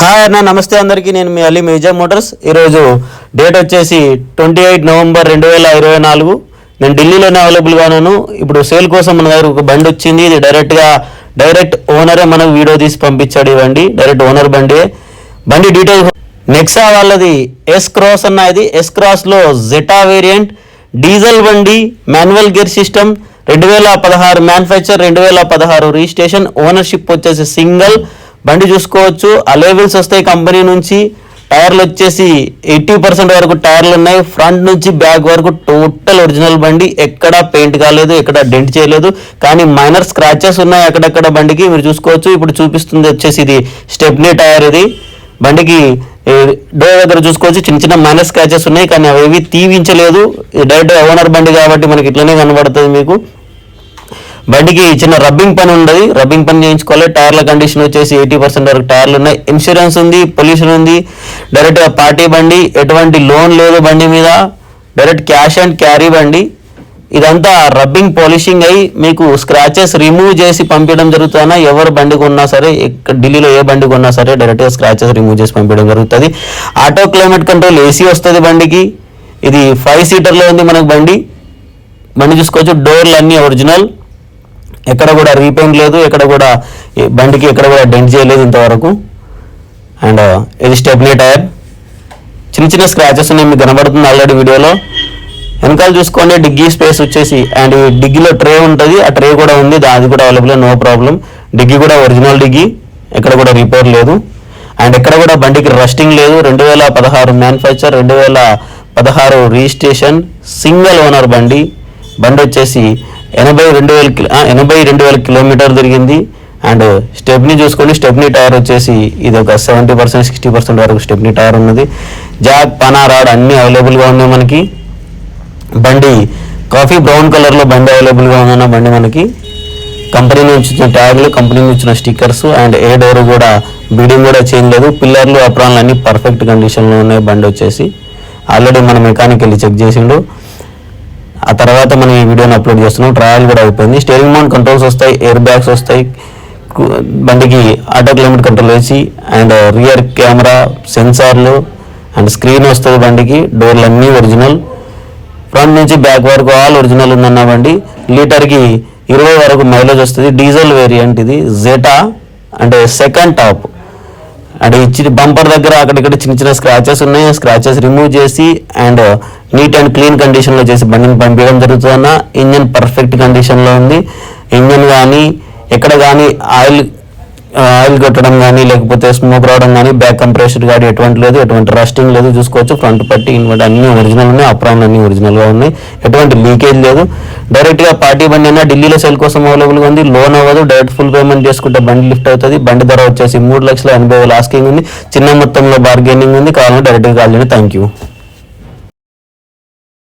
Hi అన్న నమస్తే అందరికీ. నేను మీ అలీ మేజర్ మోటార్స్. ఈరోజు డేట్ వచ్చేసి ట్వంటీ ఎయిట్ నవంబర్ రెండు వేల ఇరవై నాలుగు. నేను ఢిల్లీలోనే అవైలబుల్గా ఉన్నాను ఇప్పుడు సేల్ కోసం మన దగ్గర ఒక బండి వచ్చింది. ఇది డైరెక్ట్గా డైరెక్ట్ ఓనరే మనకు వీడియో తీసి పంపించాడు ఈ బండి డైరెక్ట్ ఓనర్ బండి బండి డీటెయిల్ నెక్సా వాళ్ళది ఎస్ క్రాస్ అన్న ఇది. ఎస్ క్రాస్లో జెటా వేరియంట్ డీజిల్ బండి మాన్యువల్ గేర్ సిస్టమ్ రెండు వేల పదహారు మ్యానుఫ్యాక్చర్ రెండు వేల పదహారు రిజిస్ట్రేషన్ ఓనర్షిప్ వచ్చేసి సింగిల్. బండి చూసుకోవచ్చు. అలేవెల్స్ వస్తాయి కంపెనీ నుంచి. టైర్లు వచ్చేసి ఎయిటీ పర్సెంట్ వరకు టైర్లు ఉన్నాయి. ఫ్రంట్ నుంచి బ్యాక్ వరకు టోటల్ ఒరిజినల్ బండి. ఎక్కడ పెయింట్ కాలేదు ఎక్కడ డెంట్ చేయలేదు. కానీ మైనర్ స్క్రాచెస్ ఉన్నాయి అక్కడక్కడ బండికి. మీరు చూసుకోవచ్చు. ఇప్పుడు చూపిస్తుంది వచ్చేసి ఇది స్టెప్నీ టైర్ ఇది. బండికి డోర్ దగ్గర చూసుకోవచ్చు. చిన్న చిన్న మైనర్ స్క్రాచెస్ ఉన్నాయి. కానీ అవి తీవించలేదు. డైరెక్ట్ ఓనర్ బండి కాబట్టి మనకి ఇట్లనే కనబడుతుంది మీకు. బండికి చిన్న రబ్బింగ్ పని ఉండదు రబ్బింగ్ పని చేయించుకోవాలి. టైర్ల కండిషన్ వచ్చేసి ఎయిటీ పర్సెంట్ వరకు టైర్లు ఉన్నాయి. ఇన్సూరెన్స్ ఉంది పొల్యూషన్ ఉంది. డైరెక్ట్గా పార్టీ బండి ఎటువంటి లోన్ లేదు బండి మీద. డైరెక్ట్ క్యాష్ అండ్ క్యారీ బండి. ఇదంతా రబ్బింగ్ పాలిషింగ్ అయి మీకు స్క్రాచెస్ రిమూవ్ చేసి పంపించడం జరుగుతున్నా. ఎవరు బండి కొన్నా సరే ఢిల్లీలో ఏ బండి కొన్నా సరే డైరెక్ట్గా స్క్రాచెస్ రిమూవ్ చేసి పంపించడం జరుగుతుంది. ఆటో క్లైమేట్ కంట్రోల్ ఏసీ వస్తుంది బండికి. ఇది ఫైవ్ సీటర్లో ఉంది మనకు బండి. బండి చూసుకోవచ్చు. డోర్లు అన్నీ ఒరిజినల్ ఎక్కడ కూడా రీపెయింట్ లేదు ఎక్కడ కూడా బండికి ఎక్కడ కూడా డెంట్ చేయలేదు ఇంతవరకు. అండ్ uh, ఇది స్టెప్నీ టైర్. చిన్న చిన్న స్క్రాచెస్ ఉన్నాయి మీకు కనబడుతుంది ఆల్రెడీ వీడియోలో. వెనకాల చూసుకోండి డిగ్గీ స్పేస్ వచ్చేసి అండ్ డిగ్గీలో ట్రే ఉంటుంది ఆ ట్రే కూడా ఉంది దా- అది కూడా అవైలబుల్ నో ప్రాబ్లం. డిగ్గీ కూడా ఒరిజినల్ డిగ్గీ ఎక్కడ కూడా రిపేర్ లేదు. అండ్ ఎక్కడ కూడా బండికి రస్టింగ్ లేదు రెండు వేల పదహారు మ్యానుఫ్యాక్చర్ రెండు వేల పదహారు రిజిస్ట్రేషన్ సింగిల్ ఓనర్ బండి. బండి వచ్చేసి ఎనభై రెండు వేల ఎనభై రెండు వేల కిలోమీటర్ తిరిగింది. అండ్ స్టెప్నీ చూసుకొని స్టెప్నీ టైర్ వచ్చేసి ఇది ఒక సెవెంటీ పర్సెంట్ సిక్స్టీ పర్సెంట్ వరకు స్టెప్నీ టైర్ ఉన్నది. జాక్ పనా రాడ్ అన్నీ అవైలబుల్గా ఉన్నాయి మనకి. బండి కాఫీ బ్రౌన్ కలర్లో బండి అవైలబుల్గా ఉందన్న బండి మనకి. కంపెనీ నుంచి ఇచ్చిన ట్యాగ్లు కంపెనీ నుంచి ఇచ్చిన స్టిక్కర్స్ అండ్ ఏ డోర్ కూడా బీడింగ్ కూడా చేంజ్ లేదు. పిల్లర్లు అప్రాన్లు అన్ని పర్ఫెక్ట్ కండిషన్లో ఉన్నాయి బండి వచ్చేసి. ఆల్రెడీ మన మెకానిక్ వెళ్ళి చెక్ చేసిండు. ఆ తర్వాత మనం ఈ వీడియోని అప్లోడ్ చేస్తున్నాం. ట్రయల్ కూడా అయిపోయింది. స్టీరింగ్ మౌంట్ కంట్రోల్స్ వస్తాయి ఎయిర్ బ్యాగ్స్ వస్తాయి. బండికి ఆటో క్లైమేట్ కంట్రోల్ వేసి అండ్ రియర్ కెమెరా సెన్సార్లు అండ్ స్క్రీన్ వస్తుంది బండికి డోర్లు అన్నీ ఒరిజినల్. ఫ్రంట్ నుంచి బ్యాక్ వరకు ఆల్ ఒరిజినల్ ఉందన్న బండి. లీటర్కి ఇరవై వరకు మైలేజ్ వస్తుంది. డీజిల్ వేరియంట్ ఇది. జెటా అంటే సెకండ్ టాప్. అంటే ఇచ్చి బంపర్ దగ్గర అక్కడిక్కడ చిన్న చిన్న స్క్రాచెస్ ఉన్నాయి. స్క్రాచెస్ రిమూవ్ చేసి అండ్ నీట్ అండ్ క్లీన్ కండిషన్లో చేసి బండిని పంపించడం జరుగుతుందన్న. ఇంజన్ పర్ఫెక్ట్ కండిషన్లో ఉంది. ఇంజన్ కానీ ఎక్కడ కానీ ఆయిల్ ఆయిల్ కొట్టడం కానీ లేకపోతే స్మోక్ రావడం కానీ బ్యాక్ కంప్రెషర్ కానీ ఎటువంటి లేదు ఎటువంటి రస్టింగ్ లేదు. చూసుకోవచ్చు ఫ్రంట్ పట్టి ఇన్వర్ట్ అన్ని ఒరిజినల్ ఉన్నాయి అప్రాన్ అన్ని ఒరిజినల్గా ఉన్నాయి. ఎటువంటి లీకేజ్ లేదు. డైరెక్ట్గా పార్టీ బండి అయినా ఢిల్లీలో సెల్ కోసం అవైలబుల్గా ఉంది. లోన్ అవ్వదు డైరెక్ట్ ఫుల్ పేమెంట్ చేసుకుంటే బండి లిఫ్ట్ అవుతుంది. బండి ధర వచ్చేసి మూడు లక్షల ఎనభై వేలు ఆస్కింగ్ ఉంది. చిన్న మొత్తంలో బార్గెనింగ్ ఉంది. కావాలంటే డైరెక్ట్గా కాల్ చేయండి. Thank you